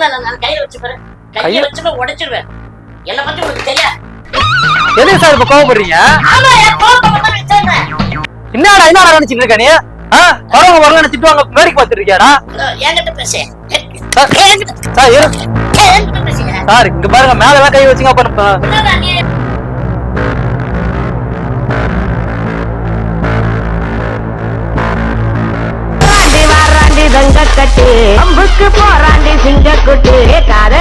இல்ல நான் கையில கையில- உடைச்சிருவேன். என்ன பத்தி உனக்கு தெரியாது. எதுக்கு சார் இப்ப கோவப்படுறீங்க? என்னடா என்னடா நினைச்சிட்டு இருக்க நீ? வரவங்க வரவங்க திட்டுவாங்க வேடிக்கை பார்த்துட்டு இருக்கியாடா என்கிட்ட பேசு. சார், சார் இங்க பாருங்க மேல எல்லாம் கை வச்சுங்க அப்ப அம்புக்கு போராண்டி சிங்கக்குட்டு. குட்டு காத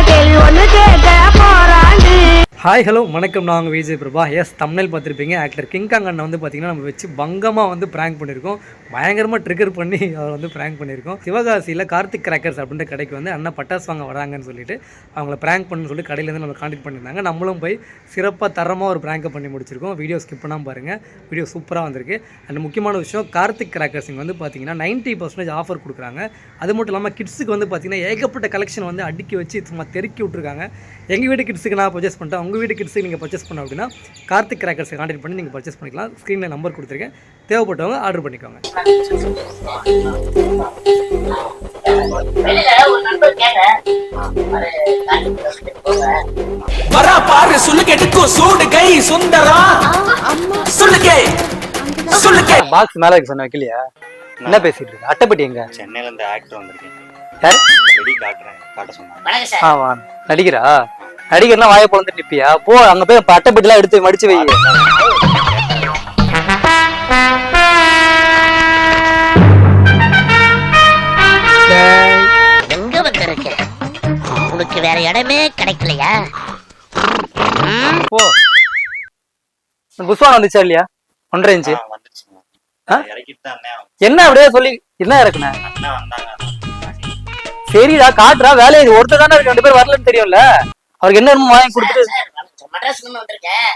ஒண்ணு கேட்க போராண்டி ஹாய் ஹலோ வணக்கம். நான் உங்கள் விஜய் பிரபா. எஸ் தமிழ் பார்த்துருப்பீங்க. ஆக்டர் கிங்காங் அண்ணன் வந்து பார்த்தீங்கன்னா நம்ம வச்சு பங்கமாக வந்து ப்ராங்க் பண்ணியிருக்கோம் பயங்கரமாக ட்ரிகர் பண்ணி அவர் வந்து ப்ராங்க் பண்ணியிருக்கோம். சிவகாசியில் கார்த்திக் கிராக்கர்ஸ் அப்படின்ற கடைக்கு வந்து அண்ணன் பட்டாசு வாங்க வராங்கன்னு சொல்லிட்டு அவங்கள ப்ராங்க் பண்ணு சொல்லி கடையிலேருந்து நம்ம காண்டாக்ட் பண்ணியிருந்தாங்க. நம்மளும் போய் சிறப்பாக தரமாக ஒரு ப்ராங்கை பண்ணி முடிச்சிருக்கோம். வீடியோ ஸ்கிப் பண்ணாமல் பாருங்கள் வீடியோ சூப்பராக வந்திருக்கு. அண்ட் முக்கியமான விஷயம் கார்த்திக் கிராக்கர்ஸ் இங்கே வந்து பார்த்தீங்கன்னா நைன்ட்டி பர்சன்டேஜ் ஆஃபர் கொடுக்குறாங்க. அது மட்டும் இல்லாமல் கிட்ஸுக்கு வந்து பார்த்தீங்கன்னா ஏகப்பட்ட கலெக்ஷன் வந்து அடுக்கி வச்சு சும்மா தெருக்கி விட்ருக்காங்க எங்கள் வீட்டு கிட்ஸுக்கு நான் பர்ச்சேஸ் பண்ணிட்டேன். உங்கள் வீட்டு கிட்ஸுக்கு நீங்கள் பர்ச்சேஸ் பண்ண அப்படின்னா கார்த்திக் கிராக்கர்ஸை கான்டாக்ட் பண்ணி நீங்கள் பர்ச்சேஸ் பண்ணிக்கலாம். ஸ்க்ரீனில் நம்பர் கொடுத்துருக்கேன். தேவைப்பட்டவங்க ஆர்டர் பண்ணிக்கோங்க. வரா பாரு சொல்லுக்கு எடுக்கும் சூடு கை சுந்தரா. சொல்லுக்கே சொல்லுக்கே பாக்ஸ் மேலே இருக்கு சொன்ன வைக்கலையா? என்ன பேசிட்டு இருக்கு? அட்டைப்பட்டி எங்க? சென்னையில இருந்து ஆக்டர் வந்திருக்கேன். யார்? காட்ட சொன்னாங்க. நடிகர்லாம் வாயை பொழந்துட்டு நிப்பியா? போ அங்கே போய் இப்ப அட்டைப்பட்டிலாம் எடுத்து மடிச்சு வை. உனக்கு வேற இடமே கிடைக்கலையா? போ. புஸ்வான் வந்துச்சா இல்லையா? ஒன்றரை இன்ச்சு. என்ன அப்படியே சொல்லி என்ன இருக்குண்ணே சரிடா காட்டுறா வேலையை இது ஒருத்தர் தானே இருக்கு ரெண்டு பேர் வரலன்னு தெரியும்ல? அவருக்கு என்ன வேணுமோ வாங்கி கொடுத்துட்டு. வந்திருக்கேன்.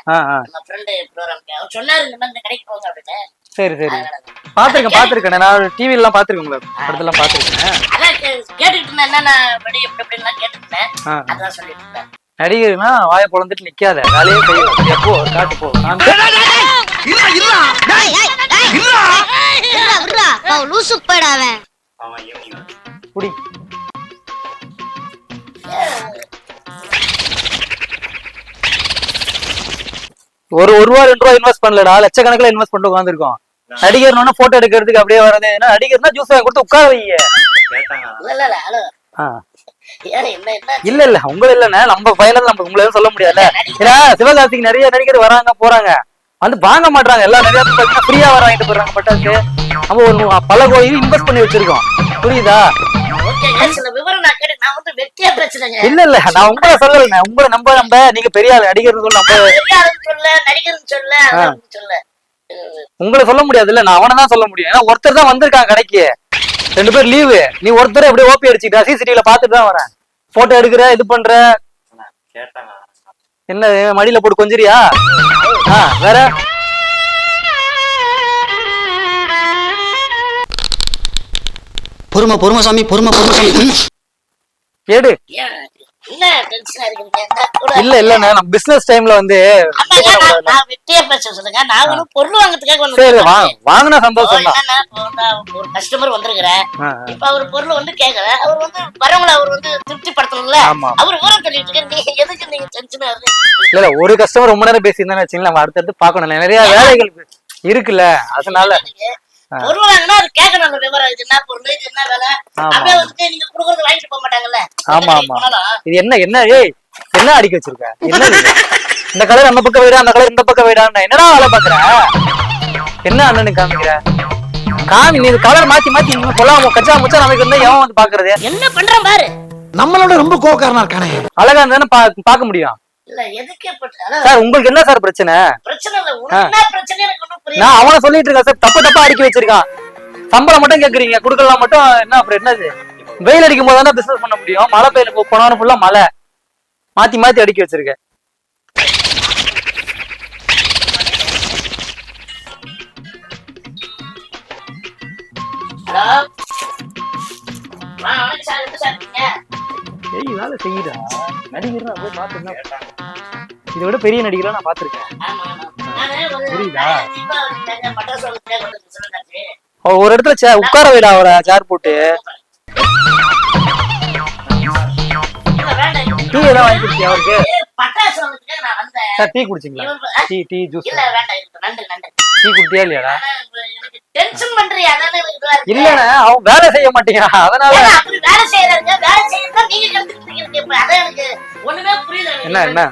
சொன்னாரு இந்த மாதிரி இந்த கடைக்கு போங்க அப்படின்னு. சரி சரி. பாத்திருக்கேன் பாத்திருக்கேன். நான் டிவி எல்லாம் பாத்திருக்கேன் உங்களை. படத்தெல்லாம் பாத்திருக்கேன். அதான் கேட்டுட்டு இருந்தேன். என்னென்ன படி எப்படி எப்படின்லாம் கேட்டுட்டு இருந்தேன் ஆ. அதான் சொல்லிட்டு இருந்தேன். நடிகர்னா வாயை பொழந்துட்டு நிக்காத. வேலையே செய்யும் சரியா? போ காட்டு போ. லூசு போயிடாவன் அவன் ஒரு ஒரு ரூபா ரெண்டு ரூபா இன்வெஸ்ட் பண்ணலடா. லட்சக்கணக்கில் இன்வெஸ்ட் பண்ணிட்டு உட்காந்துருக்கோம் நடிகர்னா போட்டோ எடுக்கிறதுக்கு அப்படியே வரது ஏன்னா நடிகர்னா ஜூஸ் வாங்கி கொடுத்து உட்கார வைங்க. கேட்டாங்க. இல்ல இல்ல உங்களை இல்லண்ணே. நம்ம பையன நம்ம உங்களை சொல்ல முடியாதுல்ல. ஏன்னா சிவகாசிக்கு நிறைய நடிகர் வராங்க போறாங்க. வந்து வாங்க மாட்டாங்க எல்லாம் நிறைய ஃப்ரீயா வர வாங்கிட்டு போறாங்க பட்டாசு. நம்ம ஒரு பல கோடி இன்வெஸ்ட் பண்ணி வச்சிருக்கோம். புரியுதா ஓகேங்க சில விவரம் நான் கேட்டு நான் வந்து வெட்டியா பிரச்சனைங்க இல்ல இல்ல நான் உங்களை சொல்லல உங்களை நம்ப நம்ப நீங்க பெரிய ஆள் நடிகர்னு சொல்லி நம்ப சொல்ல நடிகர்னு சொல்ல சொல்ல உங்களை சொல்ல முடியாதுல்ல நான் அவனை தான் சொல்ல முடியும். ஏன்னா ஒருத்தர் தான் வந்திருக்கான் கடைக்கு. ரெண்டு பேர் லீவு. நீ ஒருத்தர் அப்படியே ஓபி அடிச்சுக்கிட்டா சிசிடிவில பாத்துட்டு தான் வரேன். போட்டோ எடுக்கிற இது பண்ற. என்ன மடியில போட்டு கொஞ்சிரியா ஆ வேற? பொறுமை பொறுமை சாமி பொறுமை பொறுமை சாமி. கேடு. இல்ல இல்லண்ணே நம்ம பிசினஸ் டைம்ல வந்து நான் நான் சொல்லுங்க? நான் ஒன்றும் பொருள் வாங்குறதுக்காக சரி. வாங்கினா சந்தோஷம் வந்து ஒரு கஸ்டமர் வந்திருக்கிறேன் இப்ப அவர் பொருள் வந்து கேக்குறேன் அவர் வந்து வரவங்கள அவர் வந்து ஆமா. அவர் விவரம் சொல்லிட்டு இருக்க நீங்க எதுக்கு நீங்க டென்ஷனா இருக்கீங்க? இல்ல இல்ல ஒரு கஸ்டமர் ரொம்ப நேரம் பேசியிருந்தானே வச்சுங்களேன் நம்ம அடுத்தடுத்து பார்க்கணும். நிறைய வேலைகள் இருக்குல்ல. அதனால பொருள் வாங்கினா அது கேட்கணும் விவரம். இது என்ன பொருள்? இது என்ன வேலை. அப்படியே வந்துட்டு நீங்க கொடுக்கறது வாங்கிட்டு போக மாட்டாங்கல்ல ஆமா, ஆமா. இது என்ன என்ன ஏய் என்ன அடிக்க வச்சிருக்க? என்ன? இந்த கலர் அந்த பக்கம் வைடா அந்த கலர் இந்த பக்கம் வைடான்னா என்னடா வேலை பாக்குற? என்ன அண்ணனுக்கு காமிக்கிற? காமி நீ கலர் மாத்தி மாத்தி நீங்க கொல்லாம கச்சா முச்சா நமக்கு இருந்தா எவன் வந்து பாக்குறது? என்ன பண்றான் பாரு. நம்மளோட ரொம்ப கோக்காரனா இருக்கானே. அழகா இருந்தானே பா- பார்க்க முடியும். சார் உங்களுக்கு என்ன சார் பிரச்சனை? பிரச்சனை இல்ல உனக்கு என்ன பிரச்சனை? எனக்கு ஒண்ணும் புரியல. நான் அவனை சொல்லிட்டு இருக்கேன் சார். தப்பு தப்பா அடுக்கி வச்சிருக்கான். சம்பளம் மட்டும் கேக்குறீங்க குடுக்கலாம் மட்டும் என்ன அப்புறம் என்னது? வெயில் அடிக்கும் போது தானே பிசினஸ் பண்ண முடியும். மழை பெய்ய போனவன ஃபுல்லா மழை. மாத்தி மாத்தி அடுக்கி வச்சிருக்க வேலை செய்யுடா. நடிகர் நான் போய் பாத்துருந்தா இதை விட பெரிய நடிகரா நான் நானு ஒரு புரியுதா? இடத்துல உட்கார வைடா அவரை சேர் போட்டு. டீ ஏதாவது வாங்கி கொடுத்தியா அவருக்கு? பட்டாசு வாங்குறதுக்காக நான் வந்தேன். Sir tea குடிச்சிங்களா? Tea tea juice. இல்ல வேண்டாம் இருக்கு நண்டு நண்டு. டீ குடிச்சியா இல்லையாடா? டென்ஷன் பண்றியா? அதானே எனக்கு இதுவா இருக்கு. இல்லண்ணே அவன் வேலை செய்ய மாட்டேங்கிறான் அதனால அப்படி வேலை செய்யறாங்க. வேலை செய்யறதா நீங்க கத்துக்கிட்டு இருக்கீங்க இப்ப அதான் எனக்கு ஒண்ணுமே புரியல எனக்கு. என்ன,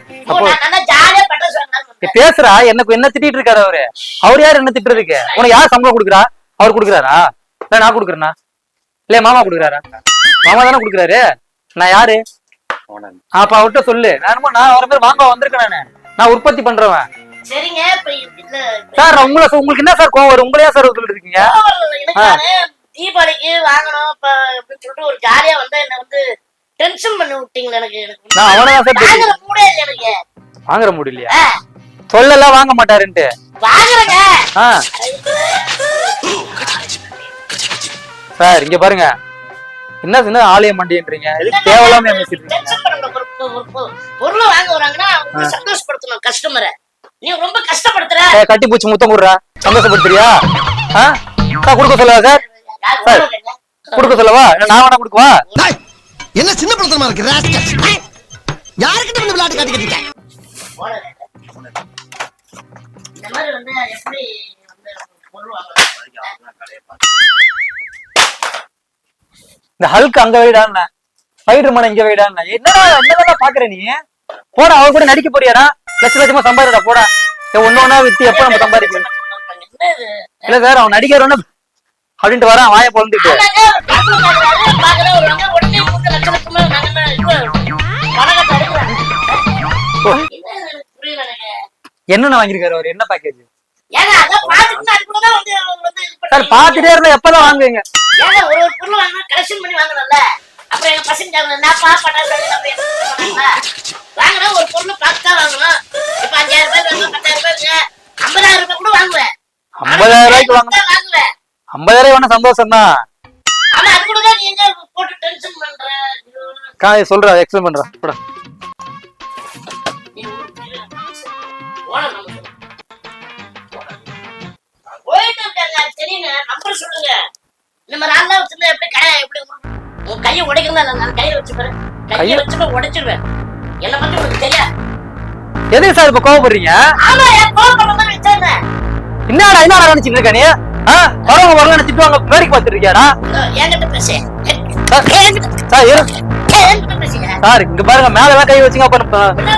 நான் ஜாலியா பட்டாசு வந்தேன். பேசுறா எனக்கு என்ன திட்டிட்டு இருக்காரு அவரு? அவர் யார் என்ன திட்டுறதுக்கு உனக்கு யார் சம்பளம் கொடுக்குறா? அவர் கொடுக்குறாரா? இல்ல நான் கொடுக்குறேனா? இல்ல மாமா கொடுக்குறாரா? மாமா தானே கொடுக்குறாரு? நான் யாரு? அப்ப அவர்கிட்ட சொல்லு. நான் என்னமோ நான் வர மாதிரி வாங்க வந்திருக்கேன் நானு. நான் உற்பத்தி பண்றவன். சரிங்க சார் உங்களை உங்களுக்கு என்ன சார் கோவம் வரும்? உங்களையா சார் சொல்லிட்டு இருக்கீங்க? தீபாவளிக்கு வாங்கணும் இப்ப அப்படின்னு சொல்லிட்டு ஒரு ஜாலியா வந்தா என்ன வந்து டென்ஷன் பண்ணி விட்டீங்களா எனக்கு நான் அவனதான் சார். வாங்குற மூடே இல்லை எனக்கு. வாங்குற முடியலையா ஆ, சொல்லலாம் வாங்க மாட்டாருன்ட்டு. வாங்குறேங்க. சார் இங்க பாருங்க. என்ன என்ன ஆலயம் மண்டின்றீங்க? எதுக்கு தேவையில்லாம பேசிட்டு பொருளை வாங்க வராங்கன்னா சந்தோஷப்படுத்தணும் கஸ்டமரை நீ ரொம்ப கஷ்டப்படுத்துற. கட்டி பூச்சி முத்தம் கொடுறா? சந்தோஷப்படுத்துறியா? ஆ? சார் கொடுக்க சொல்லவா சார்? கொடுக்க சொல்லவா? நான் வேணா கொடுக்கவா? என்ன சின்ன படத்தனமா இருக்கு யாருக்கிட்ட வந்து விளையாட்டு ஓனர் இல்ல. இந்த மாதிரி வந்து எப்படி இந்த ஹல்க் அங்க வைடான்னா ஸ்பைடர் மேன் இங்க என்ன என்னடா பாக்குற நீ? போடா அவ கூட நடிக்க போறியாடா? லட்ச லட்சமா சம்பாதிடா போடா. ஏய், ஒண்ணு வித்து எப்ப நம்ம சம்பாதிக்கணும் இல்ல சார் அவன் நடிகர் ஒண்ணு அப்படின்ட்டு வரான் வாய பொழுந்துட்டு. என்ன என்னென்ன வாங்கியிருக்காரு அவர்? என்ன பேக்கேஜ் சார் பாத்துட்டே இருந்தா எப்பதான் வாங்குவீங்க? ஒரு பொருள் வாங்கினா கலெக்ஷன் பண்ணி வாங்கணும்ல? அப்புறம் எங்க பசங்க என்ன சொன்னாங்களா? வாங்கினா ஒரு பொருள் பார்த்து வாங்கணும். இப்ப அஞ்சாயிரம் ரூபாய் வேணும், பத்தாயிரம் ரூபாய் ஐம்பதாயிரம் ரூபாய் கூட வாங்குவேன். ஐம்பதாயிரம் ரூபாய்க்கு வாங்குவேன். ஐம்பதாயிரம் வேணா சந்தோஷம் தான் ஆனா அது கூட தான் நீ எங்க போட்டு டென்ஷன் பண்ற சொல்றா எக்ஸ்பிளைன் பண்றா நான் உடைச்சிருவேன். என்ன பத்தி உனக்கு தெரியாது. எதுக்கு சார் இப்ப கோவப்படுறீங்க? ஆமா என் கோல் பண்ண மாதிரி வச்சிருந்தேன் என்னடா என்னடா நினைச்சிட்டு இருக்க நீ? வரவங்க வரவங்க திட்டுவாங்க வேடிக்கை பார்த்துட்டு இருக்கியாடா? என்கிட்ட பேசு. சார், இங்க பாருங்க மேல கை வச்சுங்க அப்ப நம்ம- பின்ன